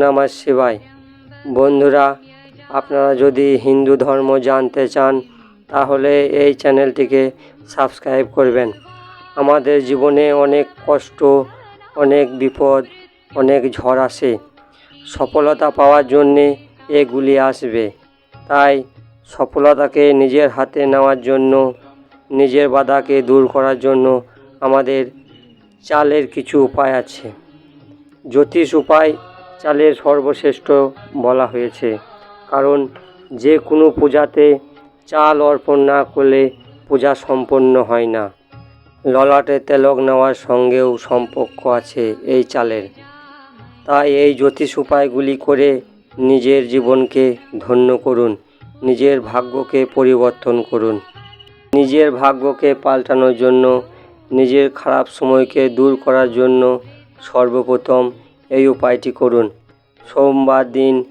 নমঃ শিবায় বন্ধুরা, আপনারা যদি হিন্দু ধর্ম জানতে চান, তাহলে এই চ্যানেলটিকে সাবস্ক্রাইব করবেন। আমাদের জীবনে অনেক কষ্ট, অনেক বিপদ, অনেক ঝড় আসে। সফলতা পাওয়ার জন্যে এগুলি আসবে। তাই সফলতাকে নিজের হাতে নেওয়ার জন্য, নিজের বাধাকে দূর করার জন্য আমাদের চালের কিছু উপায় আছে। জ্যোতিষ উপায় চালের সর্বশ্রেষ্ঠ বলা হয়েছে। কারণ যে কোনো পূজাতে চাল অর্পণ না করলে পূজা সম্পন্ন হয় না। ললাটে তেলক নেওয়ার সঙ্গেও সম্পর্ক আছে এই চালের। তাই এই জ্যোতিষ উপায়গুলি করে নিজের জীবনকে ধন্য করুন, নিজের ভাগ্যকে পরিবর্তন করুন। নিজের ভাগ্যকে পাল্টানোর জন্য, নিজের খারাপ সময়কে দূর করার জন্য সর্বপ্রথম এই উপায়টি করুন। সোমবার দিন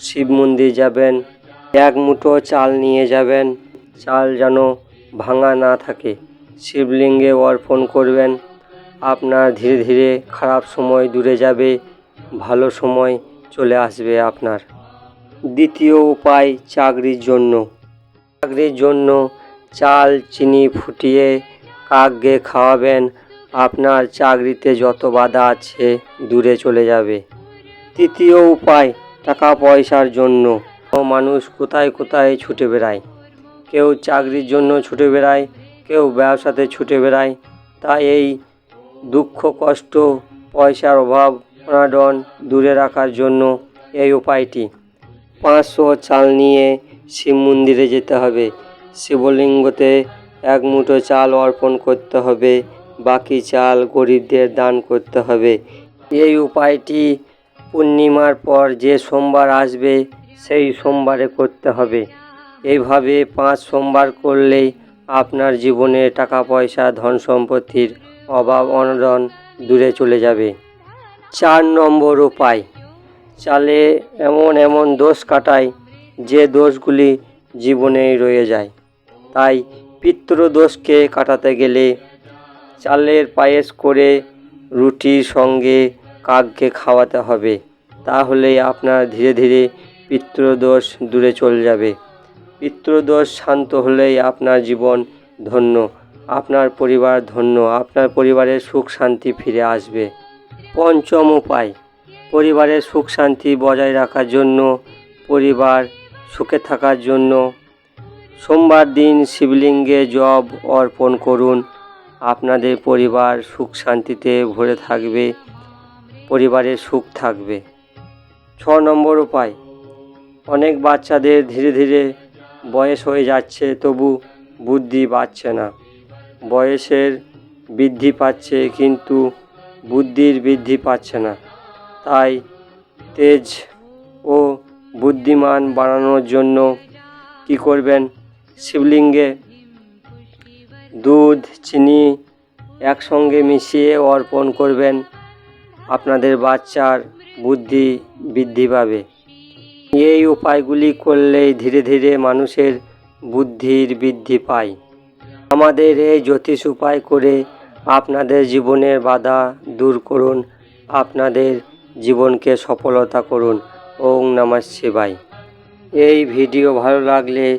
শিব মন্দির যাবেন, এক মুঠো চাল নিয়ে যাবেন, চাল যেন ভাঙা না থাকে। শিবলিঙ্গে অর্পণ করবেন, আপনার ধীরে ধীরে খারাপ সময় দূরে যাবে, ভালো সময় চলে আসবে আপনার। দ্বিতীয় উপায়, চাকরির জন্য। চাকরির জন্য চাল, চিনি ফুটিয়ে কাককে খাওয়াবেন আপনার চাকরিতে যত বাধা আছে, দূরে চলে যাবে। তৃতীয় উপায় টাকা পয়সার জন্য মানুষ কোথায় কোথায় ছুটে বেড়ায়। কেউ চাকরির জন্য ছুটে বেড়ায়, কেউ ব্যবসাতে ছুটে বেড়ায়। তাই এই দুঃখ, কষ্ট, পয়সার অভাব অনাটন দূরে রাখার জন্য এই উপায়টি। পাঁচশো চাল নিয়ে শিব মন্দিরে যেতে হবে। শিবলিঙ্গতে এক মুঠো চাল অর্পণ করতে হবে। বাকি চাল গরিবদের দান করতে হবে। এই উপায়টি পূর্ণিমার পর যে সোমবার আসবে, সেই সোমবারে করতে হবে। এইভাবে পাঁচ সোমবার করলেই আপনার জীবনে টাকা পয়সা ধন সম্পত্তির অভাব, অনটন দূরে চলে যাবে। চার নম্বর উপায়, চালে এমন এমন দোষ কাটায় যে দোষগুলি জীবনেই রয়ে যায়। তাই পিতৃদোষকে কাটাতে গেলে চালের পায়েস করে রুটির সঙ্গে কাককে খাওয়াতে হবে। তাহলে আপনার ধীরে ধীরে পিতৃদোষ দূরে চলে যাবে। পিতৃদোষ শান্ত হলেই আপনার জীবন ধন্য, আপনার পরিবার ধন্য, আপনার পরিবারের সুখ শান্তি ফিরে আসবে। পঞ্চম উপায়, পরিবারের সুখ শান্তি বজায় রাখার জন্য, পরিবার সুখে থাকার জন্য। সোমবার দিন শিবলিঙ্গে জব অর্পণ করুন। আপনাদের পরিবার সুখ শান্তিতে ভরে থাকবে, পরিবারের সুখ থাকবে। ছ নম্বর উপায়, অনেক বাচ্চাদের ধীরে ধীরে বয়স হয়ে যাচ্ছে, তবু বুদ্ধি বাড়ছে না। বয়সের বৃদ্ধি পাচ্ছে, কিন্তু বুদ্ধির বৃদ্ধি পাচ্ছে না। তাই তেজ ও বুদ্ধিমান বাড়ানোর জন্য কি করবেন? শিবলিঙ্গে দুধ, চিনি একসঙ্গে মিশিয়ে অর্পণ করবেন। আপনাদের বাচ্চার বুদ্ধি বৃদ্ধি পাবে। এই উপায়গুলি করলেই ধীরে ধীরে মানুষের বুদ্ধির বৃদ্ধি পায়। আমাদের এই জ্যোতিষ উপায় করে আপনাদের জীবনের বাধা দূর করুন, আপনাদের জীবনকে সফলতা করুন। ওং নমঃ শিবায়। এই ভিডিও ভালো লাগলে